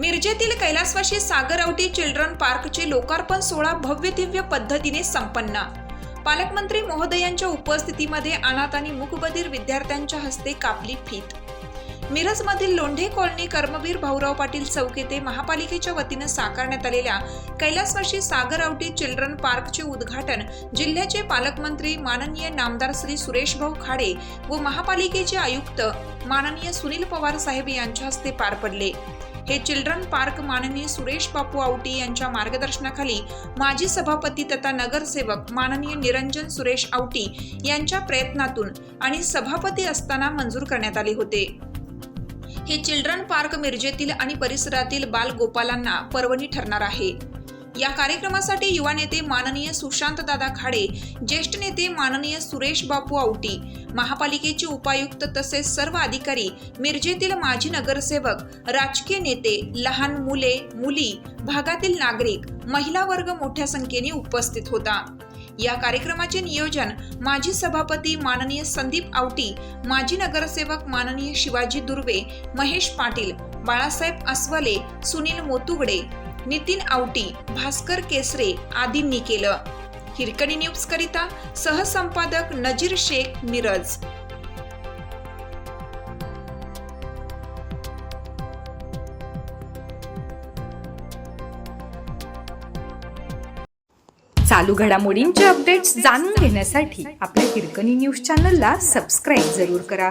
मिरजेतील सागर औटी चिल्ड्रन पार्कचे लोकार्पण सोहळा भव्य दिव्य पद्धतीने संपन्न. पालकमंत्री महोदयांच्या उपस्थितीमध्ये अनाथ आणि मुकबधीर विद्यार्थ्यांच्या हस्ते कापली फीत. मिरजमधील लोंढे कॉलनी कर्मवीर भाऊराव पाटील चौक येथे महापालिकेच्या वतीनं साकारण्यात आलेल्या कैलासवाशी सागर सागरवटी चिल्ड्रन पार्कचे उद्घाटन जिल्ह्याचे पालकमंत्री माननीय नामदार श्री सुरेशभाऊ खाडे व महापालिकेचे आयुक्त माननीय सुनील पवार साहेब यांच्या हस्ते पार पडले. हे चिल्ड्रन पार्क माननीय सुरेश बापू आवटी यांच्या मार्गदर्शनाखाली माजी सभापती तथा नगरसेवक माननीय निरंजन सुरेश आवटी यांच्या प्रयत्नातून आणि सभापती असताना मंजूर करण्यात आले होते. हे चिल्ड्रन पार्क मिरजेतील आणि परिसरातील बालगोपालांना पर्वणी ठरणार आहे. या कार्यक्रमासाठी युवा नेते माननीय सुशांत दादा खाडे ज्येष्ठ नेते माननीय सुरेश बापू आवटी महापालिकेचे उपायुक्त तसेच सर्व अधिकारी मिरजेतील माजी नगरसेवक राजकीय नेते लहान मुले मुली भागातील नागरिक महिला वर्ग मोठ्या संख्येने उपस्थित होता. या कार्यक्रमाचे नियोजन माजी सभापती माननीय संदीप आवटी माजी नगरसेवक माननीय शिवाजी दुर्वे महेश पाटील बाळासाहेब अस्वले सुनील मोतुगडे नितीन आवटी भास्कर केसरे आदींनी केलं. हिरकणी न्यूज करिता सहसंपादक नजीर शेख मिरज. चालू घडामोडींचे अपडेट्स जाणून घेण्यासाठी आपल्या हिरकणी न्यूज चॅनलला सबस्क्राईब जरूर करा.